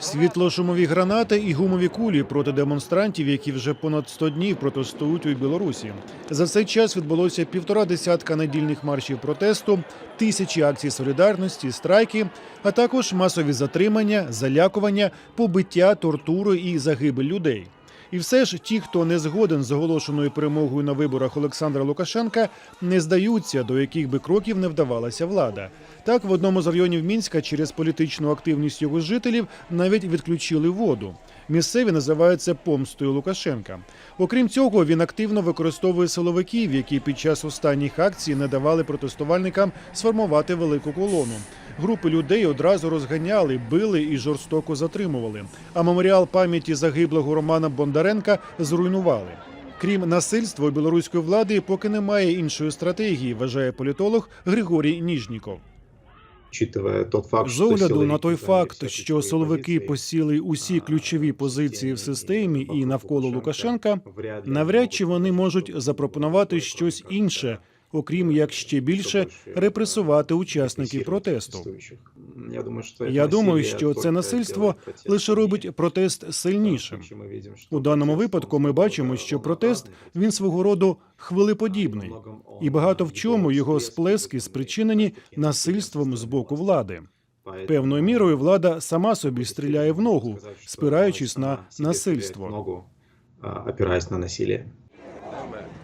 Світло-шумові гранати і гумові кулі проти демонстрантів, які вже понад 100 днів протестують у Білорусі. За цей час відбулося півтора десятка недільних маршів протесту, тисячі акцій солідарності, страйки, а також масові затримання, залякування, побиття, тортури і загибель людей. І все ж ті, хто не згоден з оголошеною перемогою на виборах Олександра Лукашенка, не здаються, до яких би кроків не вдавалася влада. Так, в одному з районів Мінська через політичну активність його жителів навіть відключили воду. Місцеві називають це помстою Лукашенка. Окрім цього, він активно використовує силовиків, які під час останніх акцій не давали протестувальникам сформувати велику колону. Групи людей одразу розганяли, били і жорстоко затримували. А меморіал пам'яті загиблого Романа Бондаренка зруйнували. Крім насильства білоруської влади, поки немає іншої стратегії, вважає політолог Григорій Ніжніков. З огляду на той факт, що силовики посіли усі ключові позиції в системі і навколо Лукашенка, навряд чи вони можуть запропонувати щось інше, окрім як ще більше репресувати учасників протесту. Я думаю, що, це насильство лише робить протест сильнішим. У даному випадку ми бачимо, що протест він свого роду хвилеподібний, і багато в чому його сплески спричинені насильством з боку влади. Певною мірою влада сама собі стріляє в ногу, спираючись на насильство. Опираясь на насилие.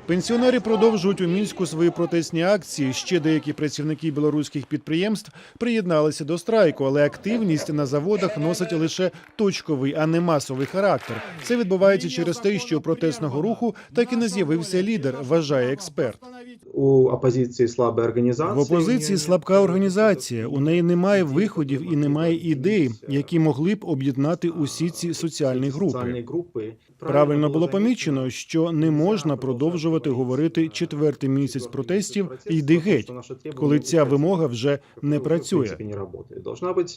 Пенсіонери продовжують у мінську свої протестні акції. Ще деякі працівники білоруських підприємств приєдналися до страйку, але активність на заводах носить лише точковий, а не масовий характер. Це відбувається через те, що у протестного руху так і не з'явився лідер, вважає експерт. У опозиції слаба організація. В опозиції слабка організація. У неї немає виходів і немає ідей, які могли б об'єднати усі ці соціальні групи. групи. Правильно було помічено, що не можна продовжувати говорити четвертий місяць протестів «Йди геть», коли ця вимога вже не працює.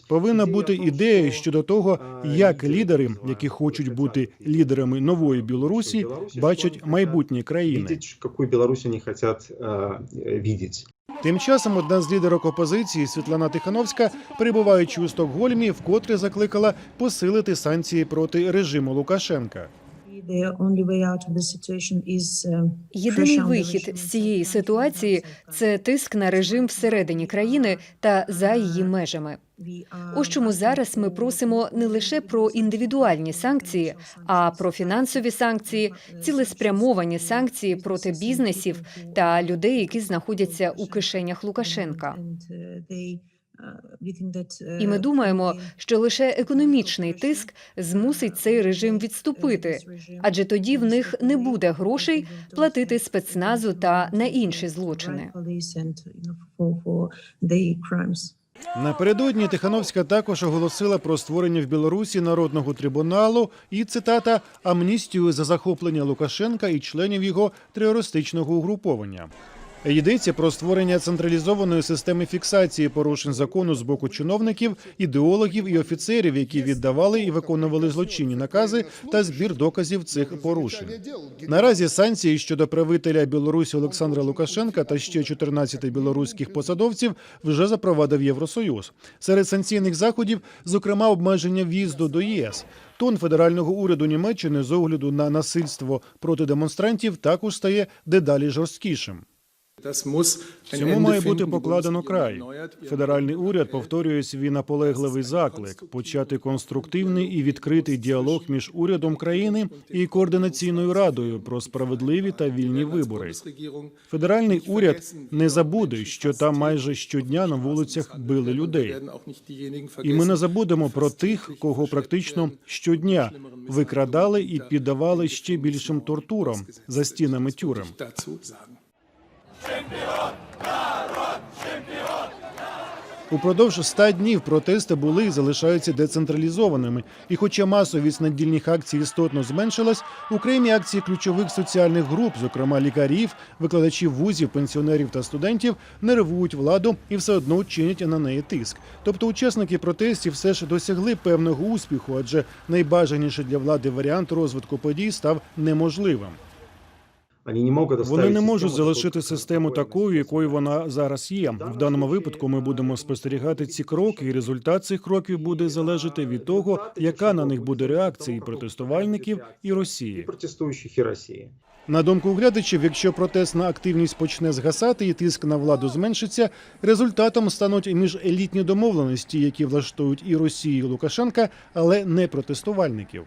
Повинна бути ідея щодо того, як лідери, які хочуть бути лідерами нової Білорусі, бачать майбутнє країни. Яку Білорусь вони хочуть е, видеть. Тим часом одна з лідерок опозиції Світлана Тихановська, перебуваючи у Стокгольмі, вкотре закликала посилити санкції проти режиму Лукашенка. Uh, Єдиний вихід з цієї ситуації це тиск на режим всередині країни та за її межами. Ось чому зараз ми просимо не лише про індивідуальні санкції, а про фінансові санкції, цілеспрямовані санкції проти бізнесів та людей, які знаходяться у кишенях Лукашенка. That, uh, І ми думаємо, що лише економічний тиск змусить цей режим відступити, адже тоді в них не буде грошей платити спецназу та на інші злочини. Напередодні Тихановська також оголосила про створення в Білорусі народного трибуналу і цитата амністію за захоплення Лукашенка і членів його терористичного угруповання. Йдеться про створення централізованої системи фіксації порушень закону з боку чиновників, ідеологів і офіцерів, які віддавали і виконували злочинні накази та збір доказів цих порушень. Наразі санкції щодо правителя Білорусі Олександра Лукашенка та ще 14 білоруських посадовців вже запровадив Євросоюз. Серед санкційних заходів, зокрема, обмеження в'їзду до ЄС. Тон федерального уряду Німеччини з огляду на насильство проти демонстрантів також стає дедалі жорсткішим. Цьому має бути покладено край. Федеральний уряд повторює свій наполегливий заклик почати конструктивний і відкритий діалог між урядом країни і координаційною радою про справедливі та вільні вибори. Федеральний уряд не забуде, що там майже щодня на вулицях били людей. І ми не забудемо про тих, кого практично щодня викрадали і піддавали ще більшим тортурам за стінами тюрем. Упродовж ста днів протести були і залишаються децентралізованими. І хоча масовість надільних акцій істотно зменшилась, у Кримі акції ключових соціальних груп, зокрема лікарів, викладачів вузів, пенсіонерів та студентів, нервують владу і все одно чинять на неї тиск. Тобто учасники протестів все ж досягли певного успіху, адже найбажаніший для влади варіант розвитку подій став неможливим. Вони не можуть залишити систему такою, якою вона зараз є. В даному випадку ми будемо спостерігати ці кроки, і результат цих кроків буде залежати від того, яка на них буде реакція і протестувальників, і Росії. протестующих и России. На думку глядачів, якщо протестна активність почне згасати і тиск на владу зменшиться, результатом стануть міжелітні домовленості, які влаштують і Росію і Лукашенка, але не протестувальників.